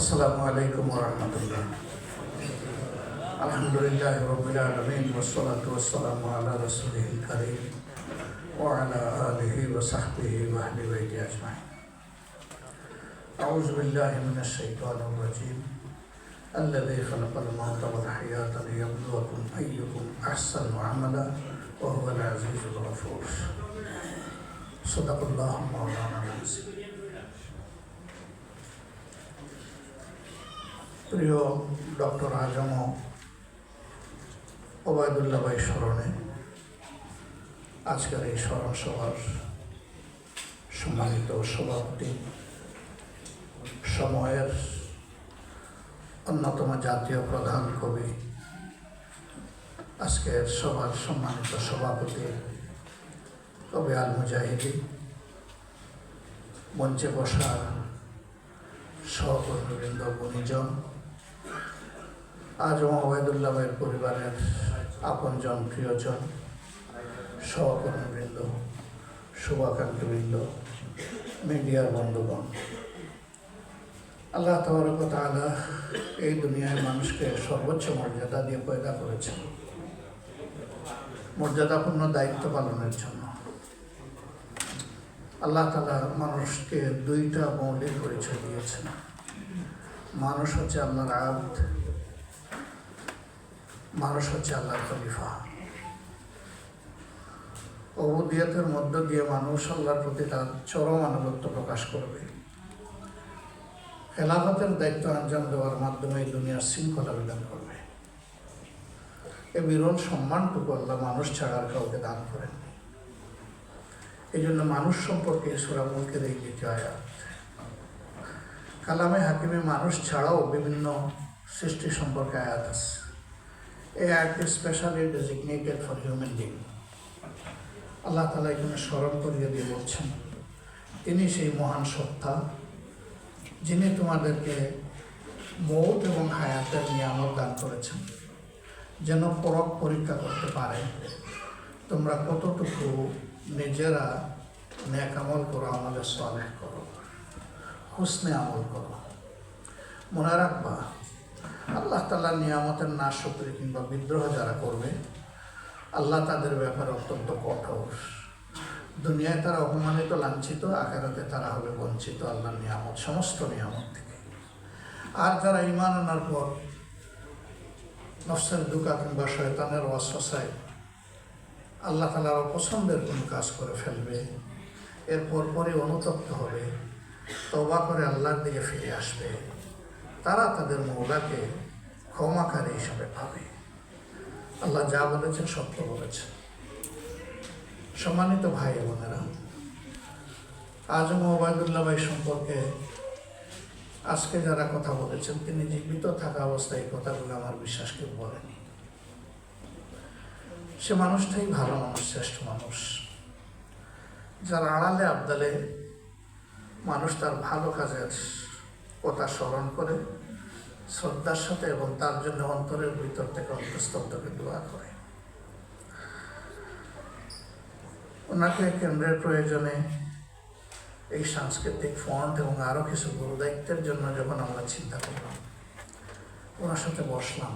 السلام عليكم ورحمة الله. الحمد لله رب العالمين والصلاة والسلام على رسوله الكريم وعلى آله وصحبه وأهل بيته أجمعين. أعوذ بالله من الشيطان الرجيم الذي خلق الموت والحياة ليبلوكم أيكم أحسن عملا وهو العزيز الغفور. صدق الله مولانا العظيم. প্রিয় ডক্টর আজম ওবায়দুল্লাহ ভাই স্মরণে আজকের এই স্মরণ সভার সম্মানিত সভাপতি, সময়ের অন্যতম জাতীয় প্রধান কবি, আজকের সভার সম্মানিত সভাপতি কবি আল মুজাহিদি, মঞ্চে বসা সহকর্মীবৃন্দ, গুণীজন আজম ওবায়দুল্লাহ ভাইয়ের পরিবারের আপনজন প্রিয়জন, সহকর্মীবৃন্দ শুভাকাঙ্ক্ষীবৃন্দ মিডিয়ার বন্ধুগণ। আল্লাহ তবরক তাআলা এই দুনিয়ায় মানুষকে সর্বোচ্চ মর্যাদা দিয়ে পয়দা করেছেন। মর্যাদাপূর্ণ দায়িত্ব পালনের জন্য। আল্লাহ তালা মানুষকে দুইটা মৌলিক পরিচয় দিয়েছেন। মানুষ হচ্ছে আল্লাহর আব্দ। মানুষ হচ্ছে আল্লাহর খলিফা। অবদিয়তের মধ্য দিয়ে মানুষ আল্লাহর প্রতি তার চরম আনুগত্য প্রকাশ করবে। খেলাফতের দায়িত্ব আঞ্জাম দেওয়ার মাধ্যমে এই দুনিয়ার শৃঙ্খলা বিধান করবে। এ বিরল সম্মানটুকু আল্লাহ মানুষ ছাড়া আর কাউকে দান করেন এই জন্য মানুষ সম্পর্কে সুরা মুলকের এই দ্বিতীয় আয়াত। কালামে হাকিমে মানুষ ছাড়াও বিভিন্ন সৃষ্টি সম্পর্কে আয়াত আছে। আয়াতটি specially designated for human being Allah Ta'ala এখানে স্মরণ করিয়ে দিয়ে বলছেন, তিনি সেই মহান সত্তা, যিনি তোমাদেরকে মৌত এবং হায়াতের নিয়ামত দান করেছেন। যেন পরক পরীক্ষা করতে পারে, তোমরা কতটুকু নিজেরা ন্যাক আমল করো, আমাদের সালেহ করো, হুসনে আমল করো। মনে রাখবা আল্লাহ তাল্লাহ নিয়ামতের না শুক্রি কিংবা বিদ্রোহ যারা করবে, আল্লাহ তাদের ব্যাপারে অত্যন্ত কঠোর। দুনিয়ায় তারা অপমানিত, লাঞ্ছিত আকারাতে তারা হবে বঞ্চিত আল্লাহ নিয়ামত, সমস্ত নিয়ামত থেকে। আর যারা ইমান আনার পর নফসের দুকা কিংবা শয়তানের ওয়াসওয়াসায় আল্লাহ তালার অপছন্দের কোনো কাজ করে ফেলবে এরপর পরে অনুতপ্ত হবে তবা করে আল্লাহর দিকে ফিরে আসবে। তারা তাদের মৌলাকে ক্ষমাকারী হিসাবে পাবে আল্লাহ যা বলেছেন সত্য বলেছেন। সম্মানিত ভাই বোনেরা আজম ওবায়দুল্লাহ ভাই সম্পর্কে আজকে যারা কথা বলেছেন, তিনি জীবিত থাকা অবস্থায় এই কথাগুলো আমার বিশ্বাস কেউ বলেনি। সে মানুষটাই ভালো মানুষ, শ্রেষ্ঠ মানুষ। যার আড়ালে আবদালে মানুষ তার ভালো কাজের কথা স্মরণ করে শ্রদ্ধার সাথে এবং তার জন্য অন্তরের ভিতর থেকে অন্তস্তব্ধকে দোয়া করে। ওনাকে কেন্দ্রের প্রয়োজনে এই সাংস্কৃতিক ফন্ড এবং আরও কিছু গুরু দায়িত্বের জন্য যখন আমরা চিন্তা করলাম, ওনার সাথে বসলাম।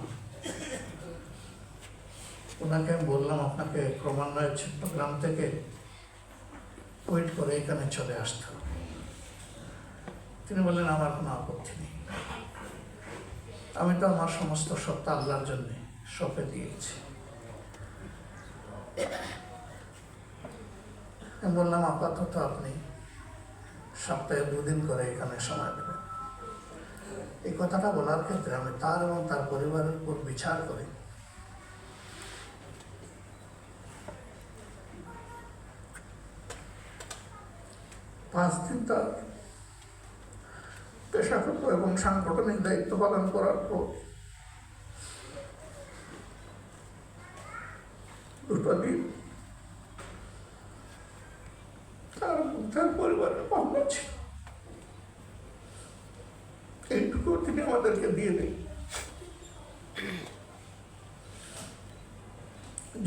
ওনাকে আমি বললাম, আপনাকে ক্রমান্বয়ে চট্টগ্রাম থেকে ওয়েট করে এখানে চলে আসতে তিনি বললেন, আমার কোনো আপত্তি নেই। আমি তো আমার সমস্ত সত্তা আল্লাহর জন্য সপে দিয়েছি। আমি বললাম, আপাতত আপনি সপ্তাহে দুদিন করে এখানে সময় দেবেন। এই কথাটা বলার ক্ষেত্রে আমি তার এবং তার পরিবারের উপর বিচার করি। পাঁচ দিন তার পেশাগত এবং সাংগঠনিক দায়িত্ব পালন করার পর দুটো দিন তার তার পরিবারের পাওনা এইটুকু তিনি আমাদেরকে দিয়ে দেন।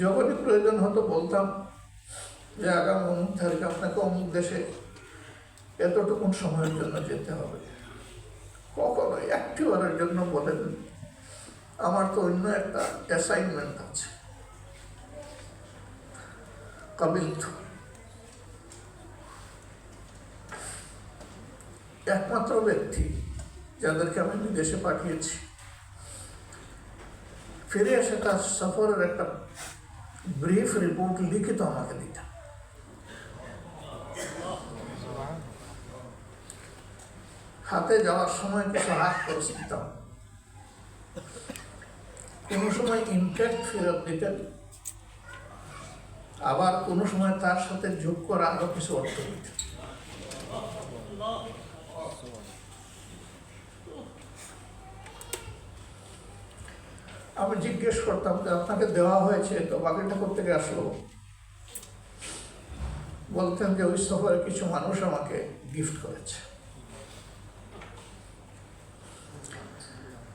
যখনই প্রয়োজন হতো বলতাম যে আগাম অমুক তারিখ আপনাকে অমুক দেশে এতটুকুন সময়ের জন্য যেতে হবে। কখনো একটিবারের জন্য বলেন আমার তো অন্য একটা অ্যাসাইনমেন্ট আছে। কাবিল একমাত্র ব্যক্তি যাদেরকে আমি বিদেশে পাঠিয়েছি। ফিরে এসে তার সফরের একটা ব্রিফ রিপোর্ট লিখিত আমাকে দিতাম হাতে যাওয়ার সময় কিছু হাত খরচ দিতাম। কোনো সময় ইনফ্যাক্ট ফেরত দিতেন। আবার কোনো সময় তার সাথে যোগ করা আরও কিছু অর্থ দিতেন। আমি জিজ্ঞেস করতাম যে আপনাকে দেওয়া হয়েছে তো বাকিটা করতে থেকে আসলো। বলতেন যে ওই সফরে কিছু মানুষ আমাকে গিফট করেছে।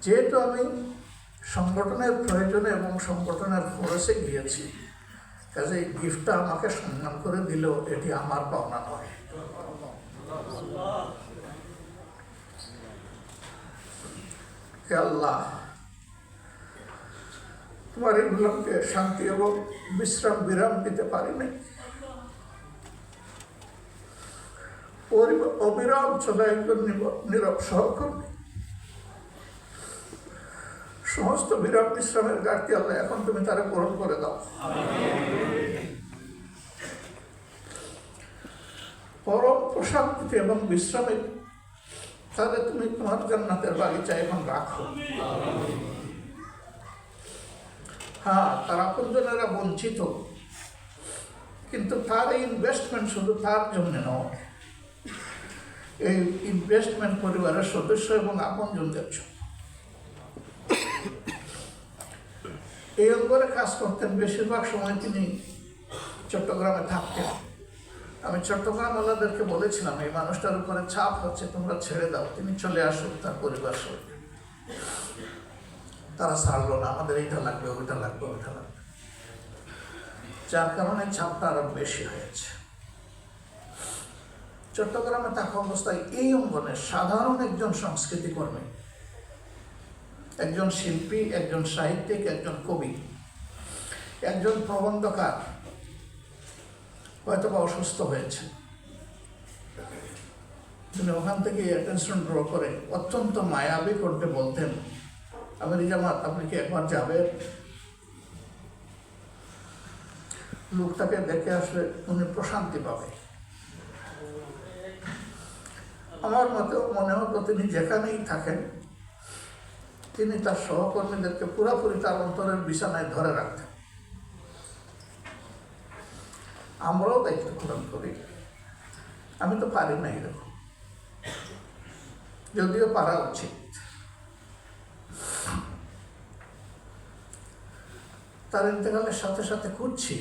যেহেতু আমি সংগঠনের প্রয়োজনে এবং সংগঠনের খরচে গিয়েছি কাজে এই গিফটটা আমাকে সম্মান করে দিলেও এটি আমার পাওনা নয়। আল্লাহ, তোমার এগুলোকে শান্তি এবং বিশ্রাম বিরাম দিতে পারি নাই অবিরাম চলে একজন নীরব সহকর্মী। সমস্ত বিরাম বিশ্রামের ঘাটতি আল্লাহ, এখন তুমি তারা পূরণ করে দাও। পরম প্রশান্তিতে এবং বিশ্রামে, তাহলে তুমি তোমার জান্নাতের বাগিচা এখন রাখো। হ্যাঁ তার আপনজনেরা বঞ্চিত, কিন্তু তার এই ইনভেস্টমেন্ট শুধু তার জন্য নয়। এই ইনভেস্টমেন্ট পরিবারের সদস্য এবং আপনজনদের জন্য। এই অঙ্গরে কাজ করতেন বেশিরভাগ সময় তিনি চট্টগ্রামে থাকতেন। আমি চট্টগ্রাম ওলাদেরকে বলেছিলাম, এই মানুষটার উপরে চাপ হচ্ছে, তোমরা ছেড়ে দাও তিনি চলে আসুক তার পরিবার সঙ্গে। তারা ছাড়লো না, আমাদের এইটা লাগবে, ওইটা লাগবে ওইটা লাগবে। যার কারণে চাপটা আরও বেশি হয়েছে। চট্টগ্রামে থাকা অবস্থায় এই অঙ্গনে সাধারণ একজন সংস্কৃতি কর্মী একজন শিল্পী, একজন সাহিত্যিক, একজন কবি, একজন প্রবন্ধকার হয়তো বা অসুস্থ হয়েছে। তিনি ওখান থেকে অ্যাটেনশন ড্র করে অত্যন্ত মায়াবী করতে বলতেন আমি জামাত আপনি কি একবার যাবেন? লোকটাকে দেখে আসলে উনি প্রশান্তি পাবে। আমার মতে মনে হতো তিনি যেখানেই থাকেন তিনি তার সহকর্মীদেরকে পুরোপুরি তার অন্তরের বিছানায় ধরে রাখতেন। আমরাও দায়িত্ব পালন করি। আমি তো পারি না এরকম। যদিও পারা উচিত। তার ইন্তেকালের সাথে সাথে খুঁজছি।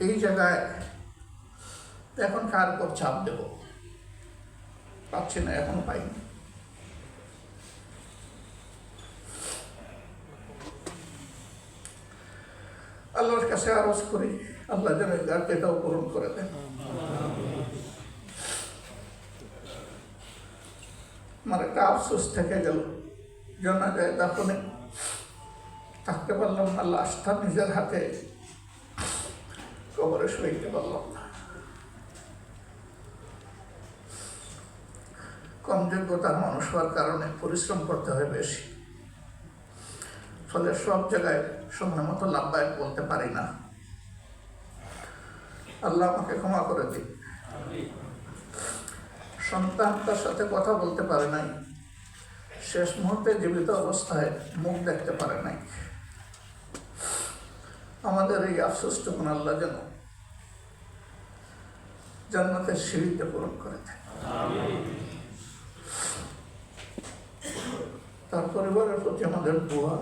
এই জায়গায় এখন কার উপর চাপ দেব? পাচ্ছি না, এখন পাইনি আল্লাহর কাছে আরজ করি, আল্লাহ যেন এই পূরণ করে দেন। আমার একটা আফসোস থেকে গেল, জানা যায় দাফনে থাকতে পারলাম না, লাশটা নিজের হাতে। কবরে সইতে পারলাম না। কম যোগ্যতার মানুষ হওয়ার কারণে পরিশ্রম করতে হয় বেশি। ফলে সব জায়গায় সময় মতো লাভবায়ক বলতে পারি না। আল্লাহ আমাকে ক্ষমা করে দিন সন্তান তার সাথে কথা বলতে পারে নাই। শেষ মুহূর্তে জীবিত অবস্থায় মুখ দেখতে পারে নাই। আমাদের এই আফসোসটুকুন আল্লাহ যেন জান্নাতের সিঁড়িতে পূরণ করে তার পরিবারের প্রতি আমাদের দোয়া।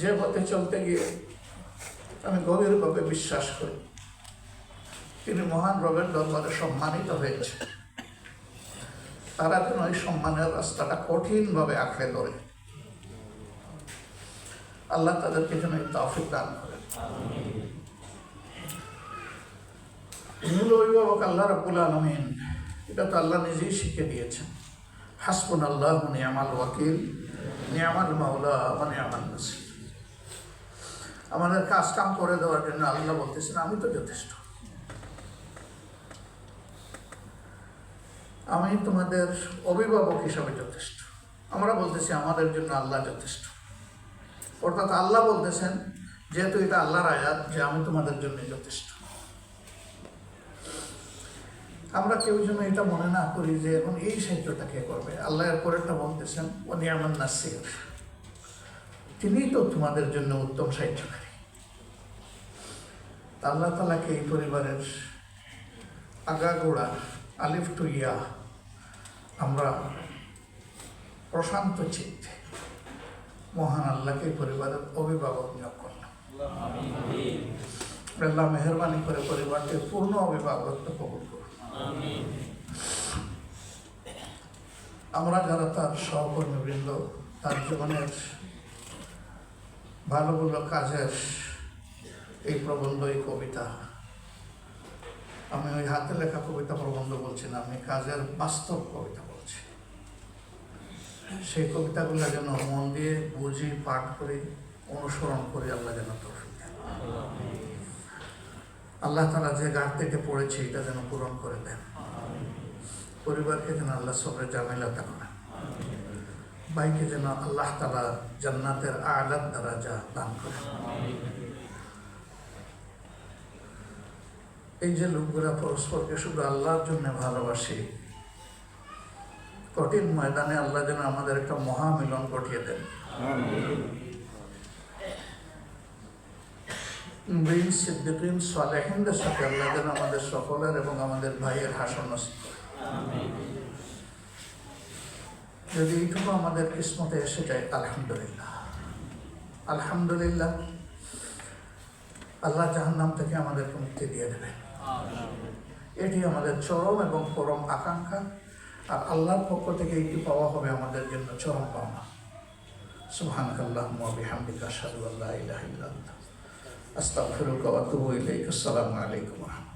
যে পথে চলতে গিয়ে আমি গভীরভাবে বিশ্বাস করি। তিনি মহান রবের দরবারে সম্মানিত হয়েছে। তারা যেন ওই সম্মানের রাস্তাটা কঠিনভাবে আঁকড়ে ধরে। আল্লাহ তাদেরকে যেন এই তৌফিক দান করেন। মূল অভিভাবক আল্লাহ রাবুল আলমিন, এটা তো আল্লাহ নিজেই শিখে দিয়েছেন। হাসবুন আল্লাহ নিয়ামাল ওয়াকিল, নিয়ামাল মাওলা মানে আমাদের কাজ কাম করে দেওয়ার জন্য আল্লাহ বলতেছেন, আমি তো যথেষ্ট। আমি তোমাদের অভিভাবক হিসাবে যথেষ্ট। আমরা বলতেছি আমাদের জন্য আল্লাহ যথেষ্ট। অর্থাৎ আল্লাহ বলতেছেন, যেহেতু এটা আল্লাহর আয়াত, যে আমি তোমাদের জন্য যথেষ্ট। আমরা কেউ যেন এটা মনে না করি যে এখন এই সাহিত্যটা কে করবে? আল্লাহ এর বলতেছেন ও নিয়ামান নাসির। তিনিই তো তোমাদের জন্য উত্তম সাহিত্যকারী। আল্লাহ তালাকে এই পরিবারের আগাগোড়া আলিফ টু ইয়া আমরা প্রশান্ত চিত্তে মহান আল্লাহকে পরিবারের অভিভাবক নিয়োগ করলাম। আল্লাহ মেহরবানি করে পরিবারকে পূর্ণ অভিভাবকত্ব কবুল করুন। আমরা যারা তার সহকর্মীবৃন্দ, তার জীবনের ভালো ভালো কাজের এই প্রবন্ধ, এই কবিতা। আমি ওই হাতে লেখা কবিতা প্রবন্ধ বলছি না, আমি কাজের বাস্তব কবিতা বলছি। সেই কবিতাগুলো যেন মন দিয়ে বুঝি, পাঠ করি, অনুসরণ করি, আল্লাহ যেন আল্লাহ তারা যে থেকে পড়েছে, এটা যেন পূরণ করে দেন। পরিবারকে যেন আল্লাহ সবরে জামিলাতা করেন ভাইকে যেন আল্লাহ তালা জান্নাতের আলাদ দ্বারা যা দান করেন এই যে লোকগুলা পরস্পরকে শুধু আল্লাহর জন্য ভালোবাসি, কঠিন ময়দানে আল্লাহ যেন আমাদের একটা মহামিলন ঘটিয়ে দেন। বীর সিদ্দিকিন, সালেহিনদের সাথে আল্লাহ যেন আমাদের সকলের এবং আমাদের ভাইয়ের হাসন নসিব করে। যদি এইটুকু আমাদের কিসমতে এসে যায়, আলহামদুলিল্লাহ। আলহামদুলিল্লাহ। আল্লাহ জাহান্নাম থেকে আমাদেরকে মুক্তি দিয়ে দেবে এটি আমাদের চরম এবং পরম আকাঙ্ক্ষা। আর আল্লাহর পক্ষ থেকে এটি পাওয়া হবে আমাদের জন্য চরম পাওনা। ওয়া বিহামদিকা আশহাদু আল্লা ইলাহা ইল্লা আনতা আস্তাগফিরুকা ওয়া আতুবু ইলাইক। আসসালামু আলাইকুম ওয়া রাহমাতুল্লাহ।